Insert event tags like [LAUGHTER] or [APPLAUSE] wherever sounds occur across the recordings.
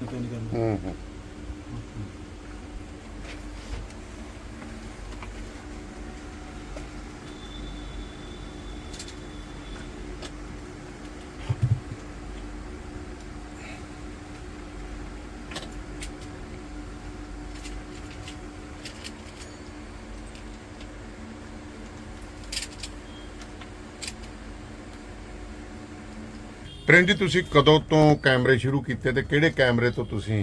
うん、うん train ਜੀ ਤੁਸੀਂ ਕਦੋਂ ਤੋਂ ਕੈਮਰੇ ਸ਼ੁਰੂ ਕੀਤੇ ਤੇ ਕਿਹੜੇ ਕੈਮਰੇ ਤੋਂ ਤੁਸੀਂ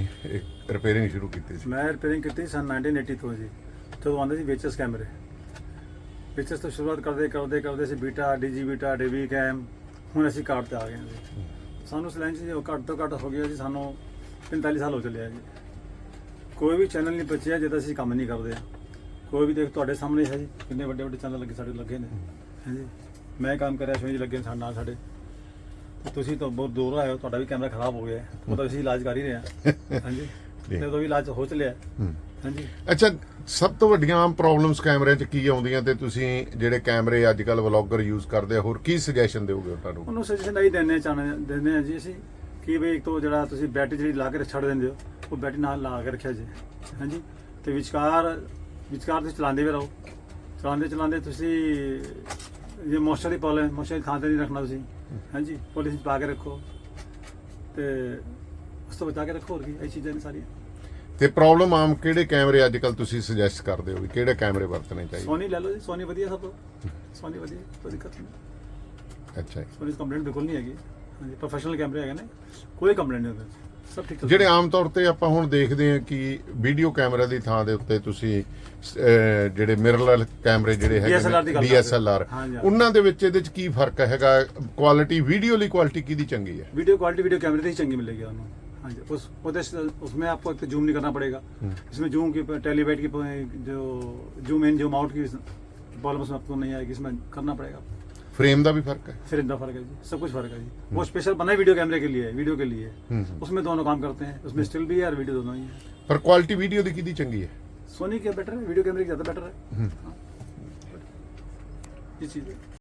ਰਿਪੇਅਰਿੰਗ ਸ਼ੁਰੂ ਕੀਤੀ ਸੀ? ਮੈਂ ਰਿਪੇਅਰਿੰਗ ਕੀਤੀ ਸਨ 1980 ਤੋਂ ਜੀ। ਜਦੋਂ ਆਉਂਦੇ ਸੀ ਵੇਚਸ ਕੈਮਰੇ। ਵੇਚਸ ਤੋਂ ਸ਼ੁਰੂਆਤ ਕਰਦੇ ਕਰਦੇ ਕਰਦੇ ਸੀ ਬੀਟਾ ਡੀਜੀ ਬੀਟਾ ਡੀਵੀ ਕੈਮ ਹੁਣ ਅਸੀਂ ਕਾਰਡ ਤੇ ਆ ਗਏ ਹਾਂ ਜੀ। ਸਾਨੂੰ ਇਸ ਲਾਈਨ 'ਚ ਜੋ ਘੱਟ ਤੋਂ ਘੱਟ ਹੋ ਗਿਆ ਜੀ ਸਾਨੂੰ 45 ਸਾਲ ਹੋ ਚੱਲੇ ਆ ਜੀ। ਕੋਈ ਵੀ ਚੈਨਲ ਨਹੀਂ ਬਚਿਆ ਜਿਹਦਾ ਅਸੀਂ ਕੰਮ ਨਹੀਂ ਕਰਦੇ ਕੋਈ ਵੀ ਦੇਖ ਤੁਹਾਡੇ ਸਾਹਮਣੇ ਹੈ ਜੀ ਕਿੰਨੇ ਵੱਡੇ ਵੱਡੇ ਚੈਨਲ ਲੱਗੇ ਸਾਡੇ ਲੱਗੇ ਨੇ। ਹਾਂਜੀ ਮੈਂ ਕੰਮ ਕਰਿਆ ਸ਼ੋਅ ਜੀ ਲੱਗੇ ਸਾਡੇ ਨਾਲ ਸਾਡੇ। ਤੇ ਤੁਸੀਂ ਤਾਂ ਬਹੁਤ ਦੂਰ ਆਏ ਹੋ ਤੁਹਾਡਾ ਵੀ ਕੈਮਰਾ ਖਰਾਬ ਹੋ ਗਿਆ ਹੈ। ਉਹ ਤਾਂ ਅਸੀਂ ਇਲਾਜ ਕਰ ਹੀ ਰਹੇ ਹਾਂ। [LAUGHS] ਹਾਂਜੀ। ਤੇ ਉਹ ਵੀ ਇਲਾਜ ਹੋ ਚੱਲਿਆ ਹੂੰ। ਹਾਂਜੀ। ਅੱਛਾ ਸਭ ਤੋਂ ਵੱਡੀਆਂ ਆਮ ਪ੍ਰੋਬਲਮਸ ਕੈਮਰਿਆਂ 'ਚ ਕੀ ਆਉਂਦੀਆਂ ਤੇ ਤੁਸੀਂ ਜਿਹੜੇ ਕੈਮਰੇ ਅੱਜ ਕੱਲ ਵਲੌਗਰ ਯੂਜ਼ ਕਰਦੇ ਆ ਹੋਰ ਕੀ ਸੁਜੈਸ਼ਨ ਦਿਓਗੇ ਉਹਨਾਂ ਨੂੰ ਉਹਨੂੰ ਸਜੈਸ਼ਨ ਆਈ ਦਿੰਦੇ ਚਾਹਨੇ ਦਿੰਦੇ ਆ ਜੀ ਅਸੀਂ ਕਿ ਵੀ ਇੱਕ ਤੋਂ ਜਿਹੜਾ ਤੁਸੀਂ ਬੈਟਰੀ ਜਿਹੜੀ ਲਾ ਕੇ ਛੱਡ ਦਿੰਦੇ ਹੋ ਉਹ ਬੈਟਰੀ ਨਾਲ ਲਾ ਕੇ ਰੱਖਿਆ ਜੀ। ਹਾਂਜੀ। ਤੇ ਵਿਚਕਾਰ ਵਿਚਕਾਰ ਤੁਸੀਂ ਚਲਾਉਂਦੇ ਵੀ ਰਹੋ। ਚਲਾਉਂਦੇ ਚਲਾਉਂਦੇ ਤੁਸੀਂ ਜੇ ਮੋਇਸਚਰ ਦੀ ਪ੍ਰੋਬਲਮ ਮੋਇਸਚਰ ਥਾਂ ਤੇ ਨਹੀਂ ਰੱਖਣਾ ਤੁਸੀਂ। ਹਾਂਜੀ ਪੋਲਿਸ ਪਾ ਕੇ ਰੱਖੋ। ਤੇ ਉਸ ਤੋਂ ਬਚਾ ਕੇ ਰੱਖੋ ਹੋਰ ਕੀ ਇਹ ਚੀਜ਼ਾਂ ਨੇ ਸਾਰੀਆਂ। ਤੇ ਪ੍ਰੋਬਲਮ ਆਮ ਕਿਹੜੇ ਕੈਮਰੇ ਅੱਜ ਕੱਲ ਤੁਸੀਂ ਸੁਜੈਸਟ ਕਰਦੇ ਹੋ ਵੀ ਕਿਹੜੇ ਕੈਮਰੇ ਵਰਤਣੇ ਚਾਹੀਦੇ? ਸੋਨੀ ਲੈ ਲਓ ਜੀ ਸੋਨੀ ਵਧੀਆ ਸਭ ਤੋਂ। ਸੋਨੀ ਵਧੀਆ ਕੋਈ ਦਿੱਕਤ ਨਹੀਂ। ਅੱਛਾ ਜੀ। ਸੋਨੀ ਕੰਪਲੇਂਟ ਬਿਲਕੁਲ ਨਹੀਂ ਹੈਗੀ। ਹਾਂਜੀ ਪ੍ਰੋਫੈਸ਼ਨਲ ਕੈਮਰੇ ਹੈਗੇ ਨੇ। ਕੋਈ ਕੰਪਲੇਂਟ ਨਹੀਂ ਉਹਦੇ 'ਚ। ਸਭ ਠੀਕ ਚੱਲਦਾ ਜਿਹੜੇ ਆਮ ਤੌਰ ਤੇ ਆਪਾਂ ਹੁਣ ਦੇਖਦੇ ਹਾਂ ਕਿ ਵੀਡੀਓ ਕੈਮਰਾ ਦੀ ਥਾਂ ਦੇ ਉੱਤੇ ਤੁਸੀਂ ਅਹ, ਜਿਹੜੇ ਮਿਰਰਲੈਸ ਕੈਮਰੇ ਜਿਹੜੇ ਹੈਗੇ DSLR ਦੀ ਗੱਲ ਕਰਦੇ ਹੋ। DSLR ਹਾਂਜੀ, ਹਾਂਜੀ। ਉਹਨਾਂ ਦੇ ਵਿੱਚ ਇਹਦੇ ਚ ਕੀ ਫਰਕ ਹੈਗਾ ਕੁਆਲਿਟੀ ਵੀਡੀਓ ਲਈ ਕੁਆਲਿਟੀ ਕਿਹਦੀ ਚੰਗੀ ਹੈ वीडियो क्वालिटी वीडियो कैमरे से ही चंगी मिलेगी आपको हाँ जी उस उधर से- उसमें आपको एक तो जूम नहीं करना पड़ेगा इसमें जूम की टेलीवेट की जो जूम इन जूम आउट की प्रॉब्लम उसमें आपको नहीं आएगी इसमें करना पड़ेगा फ्रेम का भी फर्क है फ्रेम का फर्क है जी सब कुछ फर्क है जी वो स्पेशल बना है वीडियो कैमरे के लिए वीडियो के लिए उसमें दोनों काम करते हैं उसमें स्टिल भी है और वीडियो दोनों ही है पर क्वालिटी वीडियो की कितनी चंगी है सोनी के बेटर है वीडियो कैमरे की ज़्यादा बेटर है ये चीज़ है